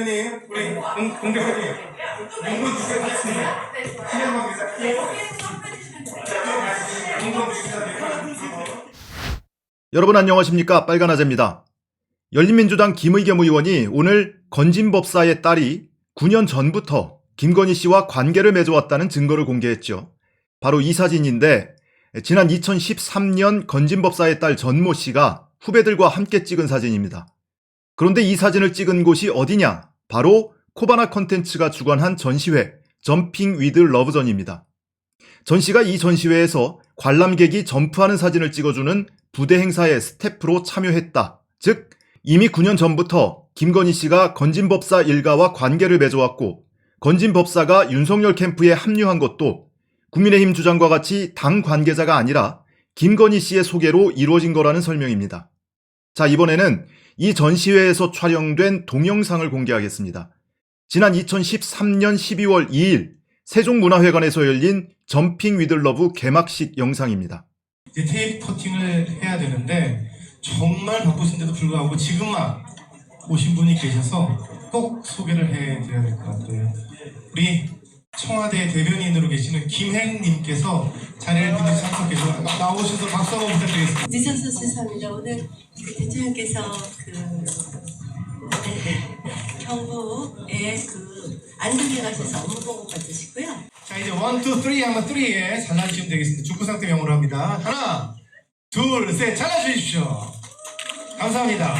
대변인님, 우리 공, 공대표님, 공군 주세요 공군 주시다 여러분 안녕하십니까 빨간아재입니다. 열린민주당 김의겸 의원이 오늘 건진법사의 딸이 9년 전부터 김건희 씨와 관계를 맺어왔다는 증거를 공개했죠. 바로 이 사진인데 지난 2013년 건진법사의 딸 전모 씨가 후배들과 함께 찍은 사진입니다. 그런데 이 사진을 찍은 곳이 어디냐? 바로 코바나 컨텐츠가 주관한 전시회 점핑 위드 러브전입니다. 전 씨가 이 전시회에서 관람객이 점프하는 사진을 찍어주는 부대 행사에 스태프로 참여했다. 즉, 이미 9년 전부터 김건희 씨가 건진법사 일가와 관계를 맺어왔고, 건진법사가 윤석열 캠프에 합류한 것도 국민의힘 주장과 같이 당 관계자가 아니라 김건희 씨의 소개로 이루어진 거라는 설명입니다. 자, 이번에는 이 전시회에서 촬영된 동영상을 공개하겠습니다. 지난 2013년 12월 2일 세종문화회관에서 열린 점핑 위드 러브 개막식 영상입니다. 이제 테이프 커팅을 해야 되는데 정말 바쁘신데도 불구하고 지금만 오신 분이 계셔서 꼭 소개를 해드려야 될 것 같아요. 우리 청와대 대변인으로 계시는 김행님께서 자리를 비는 참석해서 나오셔서 박수 한번 부탁드리겠습니다. 늦어서 죄송합니다. 오늘 그 대통령께서 그 네, 정부에 그 안동에 가셔서 업무 보고 받으시고요. 자 이제 원, 투, 쓰리 하면 쓰리에 잘라주시면 되겠습니다. 축구 상태 명으로 합니다. 하나, 둘, 셋 잘라주십시오. 감사합니다.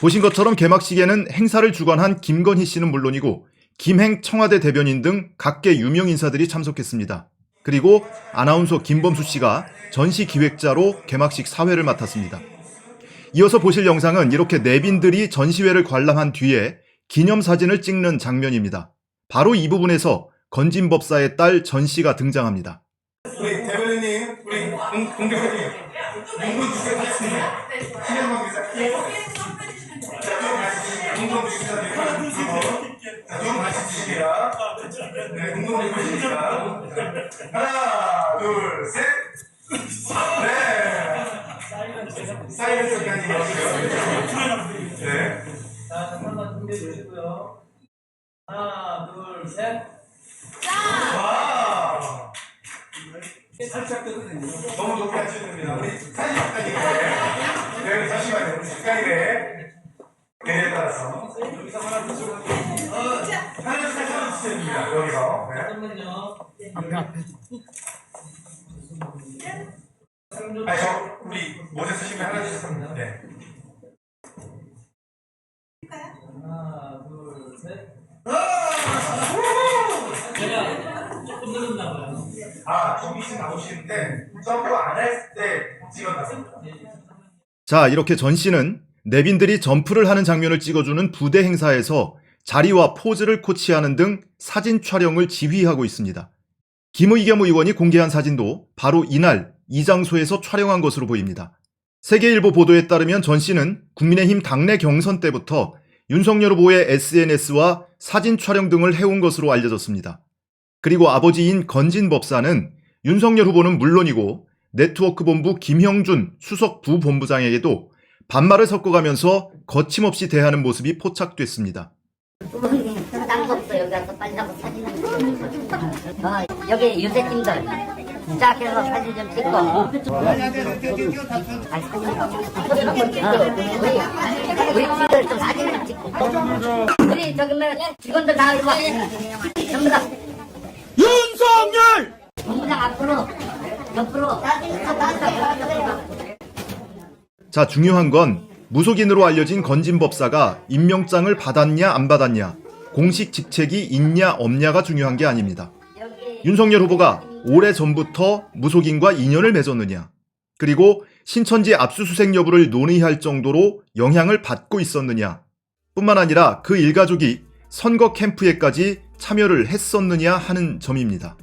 보신 것처럼 개막식에는 행사를 주관한 김건희 씨는 물론이고 김행 청와대 대변인 등 각계 유명 인사들이 참석했습니다. 그리고 아나운서 김범수 씨가 전시 기획자로 개막식 사회를 맡았습니다. 이어서 보실 영상은 이렇게 내빈들이 전시회를 관람한 뒤에 기념사진을 찍는 장면입니다. 바로 이 부분에서 건진법사의 딸 전 씨가 등장합니다. 우리 대변인님, 우리 공, 공대표님, 공군 주세요 하겠습니다. 신영광 기자, 공군 주시다 좀 같이 주시게요. 네, 공군 주시니까 하나, 둘, 셋. 네. 작가님 나오시고요. 네. 자, 잠깐만 준비해 주시고요. 하나, 둘, 셋. 와. 살짝 끄거든요. 너무 높게 하시는데요. 우리 사진 작가님의 네, 잠시만요. 우리 작가님의 내에 따라서 여기서 하나 드시고. 하나 둘 하나 주십니다. 여기서. 네. 잠깐만요. 아니 저 우리 모자 쓰시면 하나 주셨습니다. 네. 하나, 둘, 셋. 제가 조금 늦었나 봐요. 아 지금 나오시는데 점프 안할때 찍어놨습니다. 자, 이렇게 전 씨는 내빈들이 점프를 하는 장면을 찍어주는 부대 행사에서 자리와 포즈를 코치하는 등 사진 촬영을 지휘하고 있습니다. 김의겸 의원이 공개한 사진도 바로 이날 이 장소에서 촬영한 것으로 보입니다. 세계일보 보도에 따르면 전 씨는 국민의힘 당내 경선 때부터 윤석열 후보의 SNS와 사진 촬영 등을 해온 것으로 알려졌습니다. 그리고 아버지인 건진 법사는 윤석열 후보는 물론이고 네트워크 본부 김형준 수석 부본부장에게도 반말을 섞어가면서 거침없이 대하는 모습이 포착됐습니다. 딴거 없어 여기 와서 빨리 하고 사진 좀 찍고. 어, 여기 유세팀들 쫙 해서 사진 좀 찍고. 아니 사진 어, 우리 우리 팀들 좀 사진 좀 찍고. 우리 저기 뭐 직원들 다 이리 와. 전부 다. 윤석열! 본부장 앞으로 옆으로 자, 중요한 건 무속인으로 알려진 건진 법사가 임명장을 받았냐 안 받았냐, 공식 직책이 있냐 없냐가 중요한 게 아닙니다. 윤석열 후보가 오래 전부터 무속인과 인연을 맺었느냐, 그리고 신천지 압수수색 여부를 논의할 정도로 영향을 받고 있었느냐, 뿐만 아니라 그 일가족이 선거 캠프에까지 참여를 했었느냐 하는 점입니다.